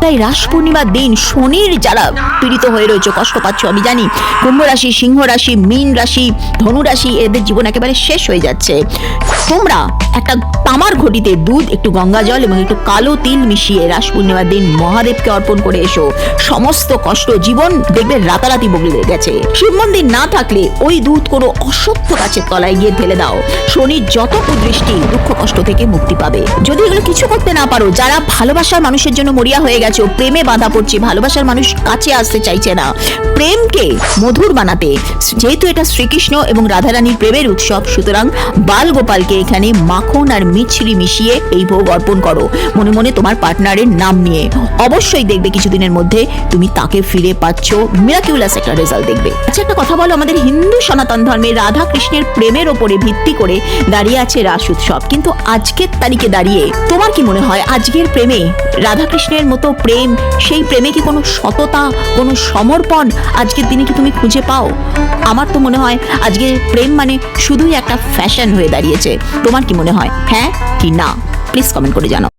তাই রাস পূর্ণিমার দিন শনির যারা পীড়িত হয়ে রয়েছে, কষ্ট পাচ্ছ, আমি জানি। কুম্ভ রাশি, সিংহ রাশি, মীন রাশি, ধনু রাশি, এদের জীবন একেবারে শেষ হয়ে যাচ্ছে। তোমরা একটা তামার ঘটিতে দুধ, একটু গঙ্গা জল এবং একটু কালো তিল মিশিয়ে রাস পূর্ণিমার দিন মহাদেবকে অর্পণ করে এসো। সমস্ত কষ্ট জীবন দেখবে রাতারাতি বগলে গেছে। শিব মন্দির না থাকলে ওই দুধ কোনো অসত্য গাছের তলায় গিয়ে ঢেলে দাও। শনির যত কুদৃষ্টি দুঃখ কষ্ট থেকে মুক্তি পাবে। যদি এগুলো কিছু করতে না পারো, যারা ভালোবাসার মানুষের জন্য মরিয়া হয়ে গেছো, প্রেমে বাধা পড়ছে, ভালোবাসার মানুষ কাছে আসতে চাইছে না। প্রেমকে মধুর বানাতে, যেহেতু এটা শ্রীকৃষ্ণ এবং রাধারানীর প্রেমের উৎসব, সুতরাং বাল গোপালকে এখানে মাখন আর মিছরি মিশিয়ে এই ভোগ অর্পণ করো। মনে মনে তোমার পার্টনারের নাম নিয়ে। অবশ্যই দেখবে কিছুদিনের মধ্যে তুমি তাকে ফিরে পাচ্ছ। মিরাকিউলাস একটা রেজাল্ট দেখবে। আচ্ছা একটা কথা বলো, আমাদের হিন্দু সনাতন ধর্মে রাধা কৃষ্ণের প্রেমের ওপরে ভিত্তি করে দাঁড়িয়ে আছে রাস উৎসব। কিন্তু আজকের তারিখে দাঁড়িয়ে তোমার কি মনে হয়, আজকের প্রেমে রাধা কৃষ্ণের মতো প্রেম, সেই প্রেমে কি কোনো সততা, কোনো সমর্পণ আজকের দিনে কি তুমি খুঁজে পাও? আমার তো মনে হয় আজকে প্রেম মানে শুধুই একটা ফ্যাশন হয়ে দাঁড়িয়েছে। তোমার কি মনে হয়। হ্যাঁ কি না? প্লিজ কমেন্ট করে জানাও।